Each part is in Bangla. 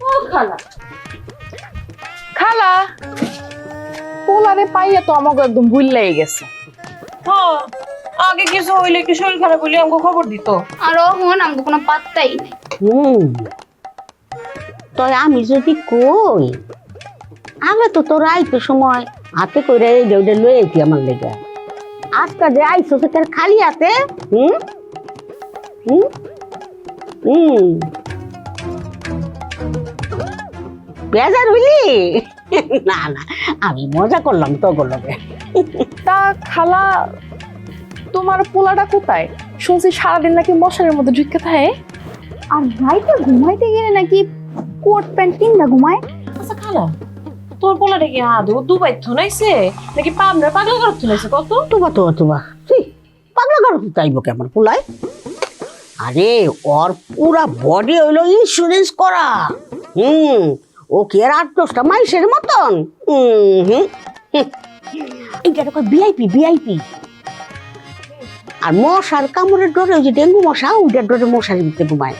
ও খালা। খালা? পোলারে পাইয়া তো আমাকে একদম ভুল লেগে গেছে। হ্যাঁ আগে কিছু হইলে কি শরীর খারাপ হইলে আমাকে খবর দিত? আর অহন আমাকে কোনো পাত্তাই নেই। হুম। আমি যদি কই আগে তো তোর আইতো সময় হাতে করে এই যে লয়ে আইতি আমার লেগে। আজকে যে আইসো তার খালি হাতে হুম? হুম? হুম। বেজার হইলি? না না আমি মজা করলাম তো লগে। তা খালা তোমার পোলাটা কোথায়? শুনছি সারাদিন নাকি মশারের মধ্যে ঢুকে থাকে। আর রাইতে ঘুমাইতে গেলে নাকি কোট প্যান্ট কিনবা ঘুমায়? আচ্ছা খালা তোর পোলাটা কি আদৌ দুবাই থুনাইছে? নাকি পাবনার পাগলা করত থুনাইছে কত? তুবা তুবা তুবা ছি, পাগলা গারো চাইব কেমন পুলাই আরে ওর পুরা বডি হইল ইন্স্যুরেন্স করা। হুম ও কি আর আট দশটা মাইসের মতন। এইটা দেখো ভিআইপি ভিআইপি আর মশার কামড়ের ডরে ওই যে ডেঙ্গু মশা ওইটার ডরে মশার ভিতরে ঘুমায়।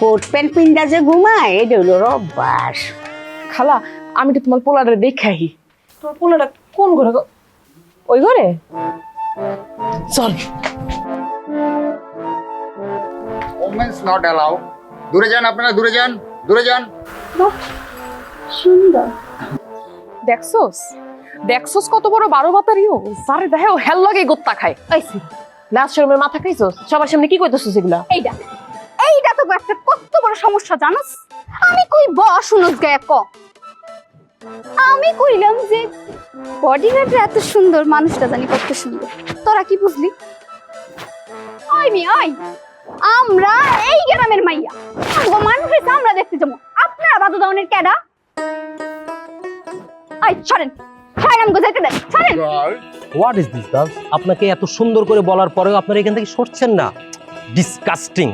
কোট প্যান্ট পিন্ডা যে ঘুমায় এটা হইল রব্বাস খালা আমি তো তোমার পোলারে দেখাই। তোর পোলাটা কোন ঘরে ওই ঘরে? চল। ওমেন্স নট অ্যালাউ দূরে যান আপনারা দূরে যান। দূরে যান। দেখছোস? দেখছোস কত বড় বারো সারে হেল লাগে গোত্তা খায়। আইসি লাস্ট মাথা খাইছস? সবার সামনে কি এগুলা? এইটা এইটা তো একটা কত বড় সমস্যা, জানোস? আমি কই ব, শুনোস গায়ে ক? আমি কইলাম যে বডিগার্ডরা এত সুন্দর, মানুষটা জানি কত সুন্দর। তোরা কি বুঝলি? আই মি আই আমরা গ্রামের মাইয়া আমগো মানুষ হইছে আমরা দেখতে যাব আপনারা বাদু দাউনের ক্যাডা আই সরেন সরেন আমগো যেতে সরেন হোয়াট ইজ দিস গার্লস আপনাকে এত সুন্দর করে বলার পরেও আপনারা এখান থেকে সরছেন না ডিসকাস্টিং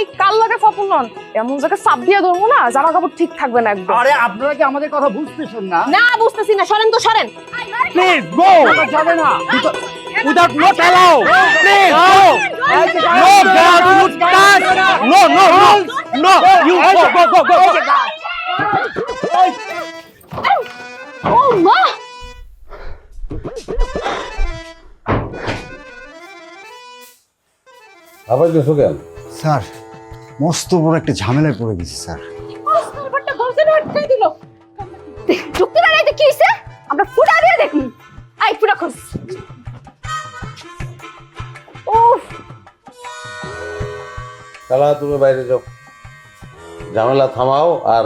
এই কাল লাগে ফপুলন এমন জায়গায় চাপ দিয়ে ধরবো না জামা কাপড় ঠিক থাকবে না একদম আরে আপনারা কি আমাদের কথা বুঝতেছেন না না বুঝতেছি না সরেন তো সরেন প্লিজ গো যাবে না without not allow please go আবার গেছো কেন স্যার মস্ত বড় একটা ঝামেলায় পড়ে গেছি স্যার। ব্যাপারটা ঘরে আটকাই দিল। ঢুকতে দাঁড়াইতে কি হইছে আমরা ফুটা দিয়ে দেখুন আই ফুটা খোঁজ। উফ। তাহলে তুমি বাইরে যাও। ঝামেলা থামাও আর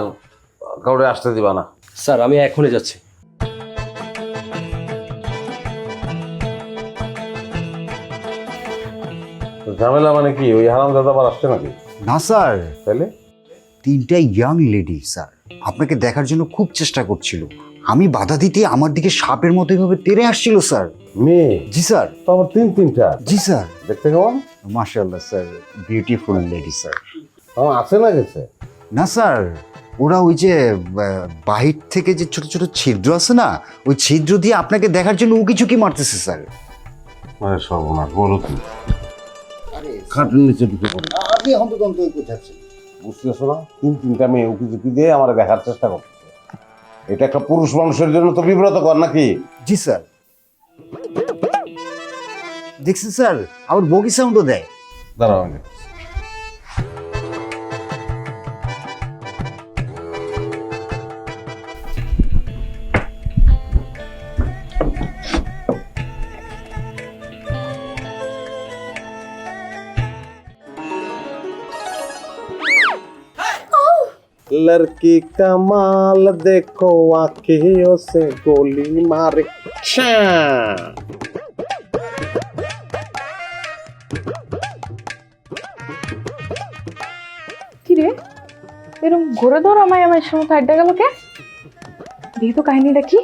কাউরে আসতে দিবা না। স্যার আমি এখনই যাচ্ছি। ঝামেলা মানে কি? ওই হারাম দাদা আবার আসছে নাকি? না স্যার। তাহলে তিনটা ইয়াং লেডি স্যার। আপনাকে দেখার জন্য খুব চেষ্টা করছিল। আমি বাধা দিতে আমার দিকে সাপের মতো এভাবে তেড়ে আসছিল স্যার। মেয়ে জি স্যার। তো আমার তিন তিনটা। জি স্যার। দেখতে কেমন? মাশাআল্লাহ স্যার। Beautiful lady sir. আমার আছে না গেছে? না স্যার। ওরা ওই যে বাহির থেকে যে ছোট ছোট ছিদ্র আছে না ওই ছিদ্র দিয়ে আপনাকে দেখার জন্য উকি ঝুঁকি মারতেছে স্যার? মানে সর্বনাশ বলো কি? খাটের নিচে ঢুকে পড়ে। আপনি হন্তদন্ত বোঝাচ্ছেন বুঝতেছো না? তিন তিনটা মেয়ে উকি ঝুঁকি দিয়ে আমার দেখার চেষ্টা করতেছে। এটা একটা পুরুষ মানুষের জন্য তো বিব্রত কর নাকি? জি স্যার। দেখছি স্যার? আমার বগি সাউন্ডও দেয়। দাঁড়াও আমি দেখছি। लड़की कमाल देखो आंखों से गोली मारे কি রে এরকম ঘুরে ধর আমায় আমার সময় আড্ডা গেল কে দেখি তো কাহিনীটা কি